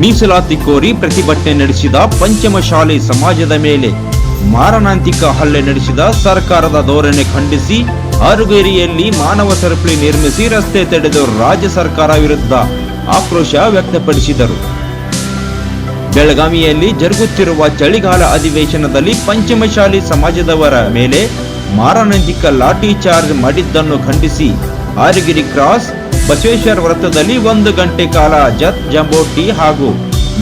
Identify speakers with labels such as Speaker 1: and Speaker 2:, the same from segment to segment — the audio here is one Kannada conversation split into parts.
Speaker 1: ಮೀಸಲಾತಿ ಕೋರಿ ಪ್ರತಿಭಟನೆ ನಡೆಸಿದ ಪಂಚಮಶಾಲೆ ಸಮಾಜದ ಮೇಲೆ ಮಾರಣಾಂತಿಕ ಹಲ್ಲೆ ನಡೆಸಿದ ಸರ್ಕಾರದ ಧೋರಣೆ ಖಂಡಿಸಿ ಅರುಗೇರಿಯಲ್ಲಿ ಮಾನವ ಸರಪಳಿ ನಿರ್ಮಿಸಿ ರಸ್ತೆ ತಡೆದು ರಾಜ್ಯ ಸರ್ಕಾರ ವಿರುದ್ಧ ಆಕ್ರೋಶ ವ್ಯಕ್ತಪಡಿಸಿದರು. ಬೆಳಗಾವಿಯಲ್ಲಿ ಜರುಗುತ್ತಿರುವ ಚಳಿಗಾಲ ಅಧಿವೇಶನದಲ್ಲಿ ಪಂಚಮಶಾಲಿ ಸಮಾಜದವರ ಮೇಲೆ ಮಾರಣಾಂತಿಕ ಲಾಠಿ ಚಾರ್ಜ್ ಮಾಡಿದ್ದನ್ನು ಖಂಡಿಸಿ ಆರಗಿರಿ ಕ್ರಾಸ್ ಬಸವೇಶ್ವರ ವೃತ್ತದಲ್ಲಿ ಒಂದು ಗಂಟೆ ಕಾಲ ಜತ್ ಜಂಬೋಟಿ ಹಾಗೂ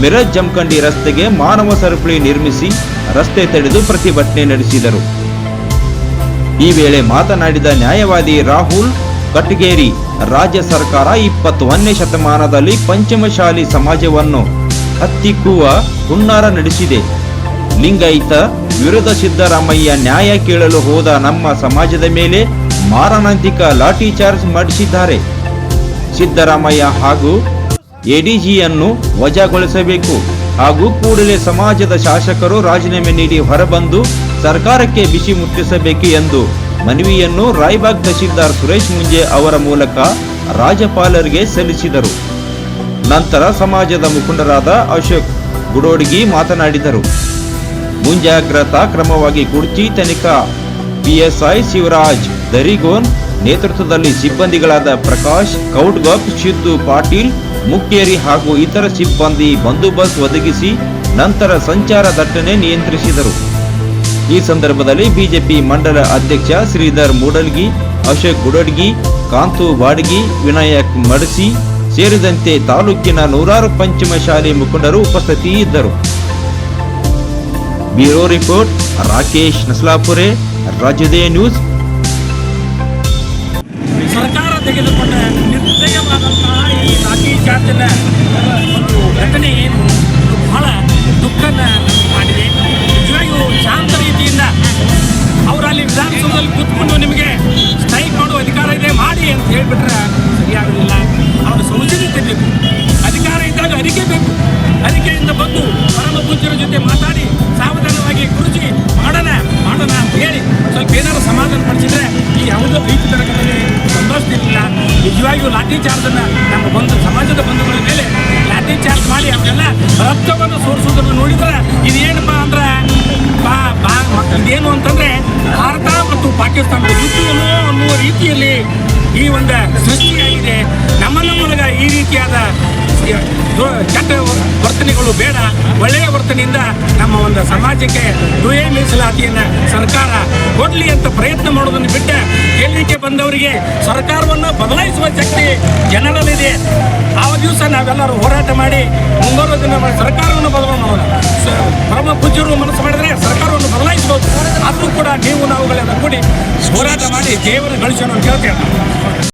Speaker 1: ಮಿರಜ್ ಜಮಖಂಡಿ ರಸ್ತೆಗೆ ಮಾನವ ಸರಪಳಿ ನಿರ್ಮಿಸಿ ರಸ್ತೆ ತಡೆದು ಪ್ರತಿಭಟನೆ ನಡೆಸಿದರು. ಈ ವೇಳೆ ಮಾತನಾಡಿದ ನ್ಯಾಯವಾದಿ ರಾಹುಲ್, ಕಟ್ಗೇರಿ ರಾಜ್ಯ ಸರ್ಕಾರ ಇಪ್ಪತ್ತೊಂದನೇ ಶತಮಾನದಲ್ಲಿ ಪಂಚಮಶಾಲಿ ಸಮಾಜವನ್ನು ಹತ್ತಿಕ್ಕುವ ಹುನ್ನಾರ ನಡೆಸಿದೆ. ಲಿಂಗಾಯತ ವಿರುದ್ಧ ಸಿದ್ದರಾಮಯ್ಯ ನ್ಯಾಯ ಕೇಳಲು ಹೋದ ನಮ್ಮ ಸಮಾಜದ ಮೇಲೆ ಮಾರಣಾಂತಿಕ ಲಾಠಿ ಚಾರ್ಜ್ ಮಾಡಿಸಿದ್ದಾರೆ. ಸಿದ್ದರಾಮಯ್ಯ ಹಾಗೂ ಎಡಿಜಿಯನ್ನು ವಜಾಗೊಳಿಸಬೇಕು ಹಾಗೂ ಕೂಡಲೇ ಸಮಾಜದ ಶಾಸಕರು ರಾಜೀನಾಮೆ ನೀಡಿ ಹೊರಬಂದು ಸರ್ಕಾರಕ್ಕೆ ಬಿಸಿ ಮುಟ್ಟಿಸಬೇಕು ಎಂದು ಮನವಿಯನ್ನು ರಾಯ್ಬಾಗ್ ತಹಶೀಲ್ದಾರ್ ಸುರೇಶ್ ಮುಂಜೆ ಅವರ ಮೂಲಕ ರಾಜ್ಯಪಾಲರಿಗೆ ಸಲ್ಲಿಸಿದರು. ನಂತರ ಸಮಾಜದ ಮುಖಂಡರಾದ ಅಶೋಕ್ ಗುಡೋಡ್ಗಿ ಮಾತನಾಡಿದರು. ಮುಂಜಾಗ್ರತಾ ಕ್ರಮವಾಗಿ ಕುರ್ಚಿ ತನಿಖಾ ಪಿಎಸ್ಐ ಶಿವರಾಜ್, ದರಿಗೋನ್ ನೇತೃತ್ವದಲ್ಲಿ ಸಿಬ್ಬಂದಿಗಳಾದ ಪ್ರಕಾಶ್ ಕೌಟ್ಗಪ್ ಸಿದ್ದು ಪಾಟೀಲ್ ಮುಖ್ಯರಿ ಹಾಗೂ ಇತರ ಸಿಬ್ಬಂದಿ ಬಂದೋಬಸ್ತ್ ಒದಗಿಸಿ ನಂತರ ಸಂಚಾರ ದಟ್ಟಣೆ ನಿಯಂತ್ರಿಸಿದರು. ಈ ಸಂದರ್ಭದಲ್ಲಿ ಬಿಜೆಪಿ ಮಂಡಲ ಅಧ್ಯಕ್ಷ ಶ್ರೀಧರ್ ಮೂಡಲ್ಗಿ, ಅಶೋಕ್ ಗುಡಡ್ಗಿ, ಕಾಂತು ಬಾಡ್ಗಿ ವಿನಾಯಕ್ ಮಡಸಿ ಸೇರಿದಂತೆ ತಾಲೂಕಿನ ನೂರಾರು ಪಂಚಮ ಶಾಲೆ ಮುಖಂಡರು ಉಪಸ್ಥಿತಿಯಿದ್ದರು. ಬ್ಯೂರೋ ರಿಪೋರ್ಟ್, ರಾಕೇಶ್ ನಸ್ಲಾಪುರೆ, ರಾಜ್ಯದೇ ನ್ಯೂಸ್
Speaker 2: ಸರ್ಕಾರ ತೆಗೆದುಕೊಂಡ ನಿರ್ದಯವಾದಂತಹ ಈ ಲಾಠಿ ಜಾತಿನ ಒಂದು ಘಟನೆ ಬಹಳ ದುಃಖನ ಮಾಡಿದೆ. ನಿಜವಾಗಿಯೂ ಶಾಂತ ರೀತಿಯಿಂದ ಅವರು ಅಲ್ಲಿ ವಿಧಾನಸೌಧದಲ್ಲಿ ಕೂತ್ಕೊಂಡು ನಿಮಗೆ ಸ್ಟ್ರೈಕ್ ಮಾಡುವ ಅಧಿಕಾರ ಇದೆ, ಮಾಡಿ ಅಂತ ಹೇಳಿಬಿಟ್ರೆ ಸರಿಯಾಗಲಿಲ್ಲ ಅವರ ಸೌಜನ್ಯತೆ ಬೇಕು. ಅಧಿಕಾರ ಇದ್ದಾಗ ಅರಿಕೆ ಬೇಕು. ಅರಿಕೆಯಿಂದ ಬಂದು ಪರಮ ಪೂಜ್ಯರ ಜೊತೆ ಮಾತಾಡಿ, ಸಾವಧಾನವಾಗಿ ಗುರುಜಿ, ಮಾಡೋಣ ಮಾಡೋಣ ಅಂತ ಹೇಳಿ ಸ್ವಲ್ಪ ಏನಾದ್ರು ಸಮಾಧಾನ ಪಡಿಸಿದ್ರೆ ಈ ಯಾವುದೋ ರೀತಿ ನಿಜವಾಗಿಯೂ ಲಾಠಿ ಚಾರ್ಜನ್ನು ನಮ್ಮ ಬಂಧು, ಸಮಾಜದ ಬಂಧುಗಳ ಮೇಲೆ ಲಾಠಿ ಚಾರ್ಜ್ ಮಾಡಿ ಅವರೆಲ್ಲ ರಕ್ತವನ್ನು ಸೋರಿಸೋದನ್ನು ನೋಡಿದ್ರೆ ಇದೇನಪ್ಪ ಅಂದ್ರೆ ಇದೇನು ಅಂತಂದ್ರೆ ಭಾರತ ಮತ್ತು ಪಾಕಿಸ್ತಾನದ ಯುದ್ಧವನ್ನು ಅನ್ನುವ ರೀತಿಯಲ್ಲಿ ಈ ಒಂದು ಸೃಷ್ಟಿಯಾಗಿದೆ. ನಮ್ಮ ಮೂಲಕ ಈ ರೀತಿಯಾದ ಕೆಟ್ಟ ವರ್ತನೆಗಳು ಬೇಡ. ಒಳ್ಳೆಯ ವರ್ತನೆಯಿಂದ ನಮ್ಮ ಒಂದು ಸಮಾಜಕ್ಕೆ ದುಯೇ ಮೀಸಲಾತಿಯನ್ನು ಸರ್ಕಾರ ಕೊಡಲಿ ಅಂತ ಪ್ರಯತ್ನ ಮಾಡೋದನ್ನು ಬಿಟ್ಟು ಬಂದವರಿಗೆ ಸರ್ಕಾರವನ್ನು ಬದಲಾಯಿಸುವ ಶಕ್ತಿ ಜನರಲ್ಲಿದೆ. ಆ ದಿವಸ ನಾವೆಲ್ಲರೂ ಹೋರಾಟ ಮಾಡಿ ಮುಂಬರುವ ದಿನ ಸರ್ಕಾರವನ್ನು ಬದಲಾವಣೆ ಪರಮ ಪೂಜ್ಯರು ಮನಸ್ಸು ಮಾಡಿದರೆ ಸರ್ಕಾರವನ್ನು ಬದಲಾಯಿಸಬಹುದು. ಆದರೂ ಕೂಡ ನೀವು ನಾವುಗಳೆಲ್ಲ ಕೂಡಿ ಹೋರಾಟ ಮಾಡಿ ದೇವರು ಗಳಿಸೋಣ ಅಂತ